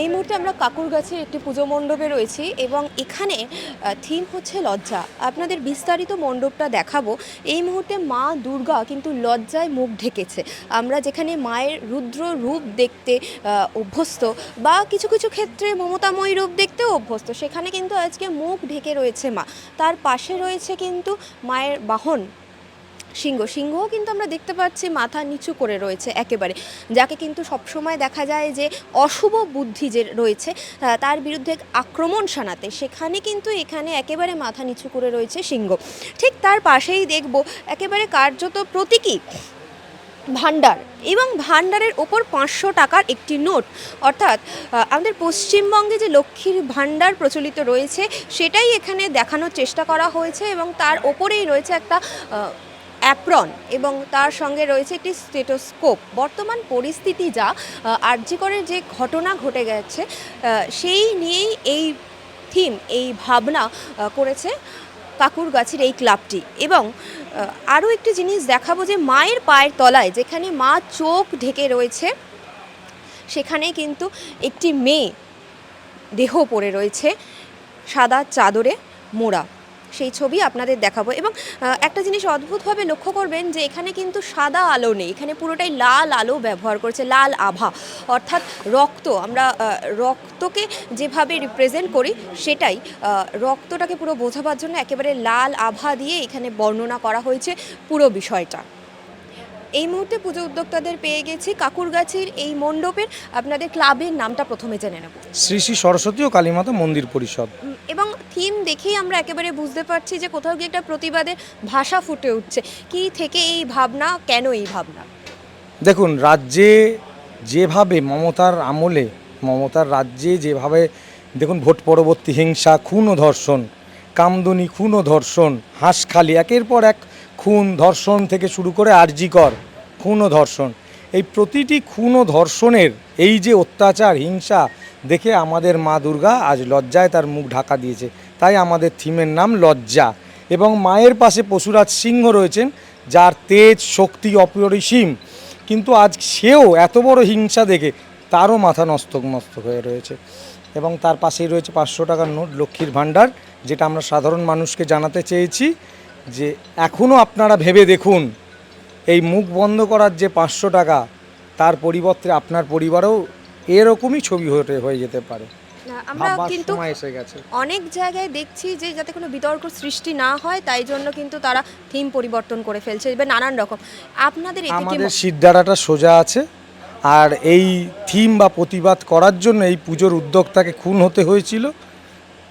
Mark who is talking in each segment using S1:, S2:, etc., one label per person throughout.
S1: এই মুহূর্তে আমরা কাকুর কাকুরগাছির একটি পুজো মণ্ডপে রয়েছি এবং এখানে থিম হচ্ছে লজ্জা। আপনাদের বিস্তারিত মণ্ডপটা দেখাবো। এই মুহূর্তে মা দুর্গা কিন্তু লজ্জায় মুখ ঢেকেছে। আমরা যেখানে মায়ের রুদ্র রূপ দেখতে অভ্যস্ত বা কিছু কিছু ক্ষেত্রে মমতাময়ী রূপ দেখতেও অভ্যস্ত, সেখানে কিন্তু আজকে মুখ ঢেকে রয়েছে মা। তার পাশে রয়েছে কিন্তু মায়ের বাহন। সিংহ। সিংহও কিন্তু আমরা দেখতে পাচ্ছি মাথা নিচু করে রয়েছে একেবারে। যাকে কিন্তু সবসময় দেখা যায় যে অশুভ বুদ্ধি যে রয়েছে তার বিরুদ্ধে আক্রমণ শানাতে সেখানে কিন্তু এখানে একেবারে মাথা নিচু করে রয়েছে সিংহ। ঠিক তার পাশেই দেখব একেবারে কার্যত প্রতীকী ভান্ডার এবং ভান্ডারের ওপর পাঁচশো টাকার একটি নোট। অর্থাৎ আমাদের পশ্চিমবঙ্গে যে লক্ষ্মীর ভান্ডার প্রচলিত রয়েছে সেটাই এখানে দেখানোর চেষ্টা করা হয়েছে এবং তার ওপরেই রয়েছে একটা অ্যাপ্রন এবং তার সঙ্গে রয়েছে একটি স্টেটোস্কোপ বর্তমান পরিস্থিতি যা আর্যিকরের যে ঘটনা ঘটে গেছে সেই নিয়েই এই থিম, এই ভাবনা করেছে কাকুরগাছির এই ক্লাবটি। এবং আরও একটি জিনিস দেখাবো যে মায়ের পায়ের তলায় যেখানে মা চোখ ঢেকে রয়েছে, সেখানে কিন্তু একটি মেয়ে দেহ পড়ে রয়েছে সাদা চাদরে মোড়া। সেই ছবি আপনাদের দেখাবো। এবং একটা জিনিস অদ্ভুতভাবে লক্ষ্য করবেন যে এখানে কিন্তু সাদা আলো নেই। এখানে পুরোটাই লাল আলো ব্যবহার করেছে লাল আভা। অর্থাৎ রক্ত আমরা রক্তকে যেভাবে রিপ্রেজেন্ট করি সেটাই রক্তটাকে পুরো বোঝাবার জন্য একেবারে লাল আভা দিয়ে এখানে বর্ণনা করা হয়েছে পুরো বিষয়টা। এই মুহূর্তে পুজো উদ্যোক্তাদের পেয়ে গেছি কাকুরগাছির এই মণ্ডপের। আপনাদের ক্লাবের নামটা প্রথমে জেনে নেব।
S2: শ্রী শ্রী সরস্বতী ও কালীমাতা মন্দির পরিষদ।
S1: এবং থিম দেখেই আমরা একেবারে বুঝতে পারছি যে কোথাও গিয়ে একটা প্রতিবাদের ভাষা ফুটে উঠছে। কি থেকে এই ভাবনা, কেন এই ভাবনা?
S2: দেখুন, রাজ্যে যেভাবে মমতার আমলে, মমতার রাজ্যে যেভাবে, দেখুন, ভোট পরবর্তী হিংসা, খুন ও ধর্ষণ, কামদুনি, খুন ও ধর্ষণ, হাঁসখালি, একের পর এক খুন, ধর্ষণ থেকে শুরু করে আরজিকর, খুন ও ধর্ষণ। এই প্রতিটি খুন ও ধর্ষণের এই যে অত্যাচার, হিংসা, দেখে আমাদের মা দুর্গা আজ লজ্জায় তার মুখ ঢাকা দিয়েছে। তাই আমাদের থিমের নাম লজ্জা। এবং মায়ের পাশে পশুরাজ সিংহ রয়েছেন, যার তেজ, শক্তি অপরিসীম। কিন্তু আজ সেও এত বড় হিংসা দেখে তারও মাথা নস্তক মস্তক হয়ে রয়েছে। এবং তার পাশেই রয়েছে পাঁচশো টাকার নোট লক্ষ্মীর ভাণ্ডার, যেটা আমরা সাধারণ মানুষকে জানাতে চেয়েছি যে এখনও আপনারা ভেবে দেখুন, এই মুখ বন্ধ করার যে পাঁচশো টাকা, তার পরিবর্তে আপনার পরিবারেও এরকমই ছবি হয়ে হয়ে যেতে পারে।
S1: আমরা কিন্তু অনেক জায়গায় দেখছি যে যাতে কোনো বিতর্ক সৃষ্টি না হয় তাই জন্য কিন্তু তারা থিম পরিবর্তন করে ফেলছে এবার নানান রকম। আপনাদের এতে কি
S2: আমাদের সিদ্ধারাটা সোজা আছে আর এই থিম বা প্রতিবাদ করার জন্য এই পুজোর উদ্যোক্তাকে খুন হতে হয়েছিল।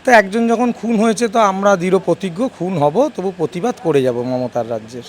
S2: তো একজন যখন খুন হয়েছে তো আমরা দৃঢ় প্রতিজ্ঞ খুন হব তবু প্রতিবাদ করে যাব মমতার রাজ্যের।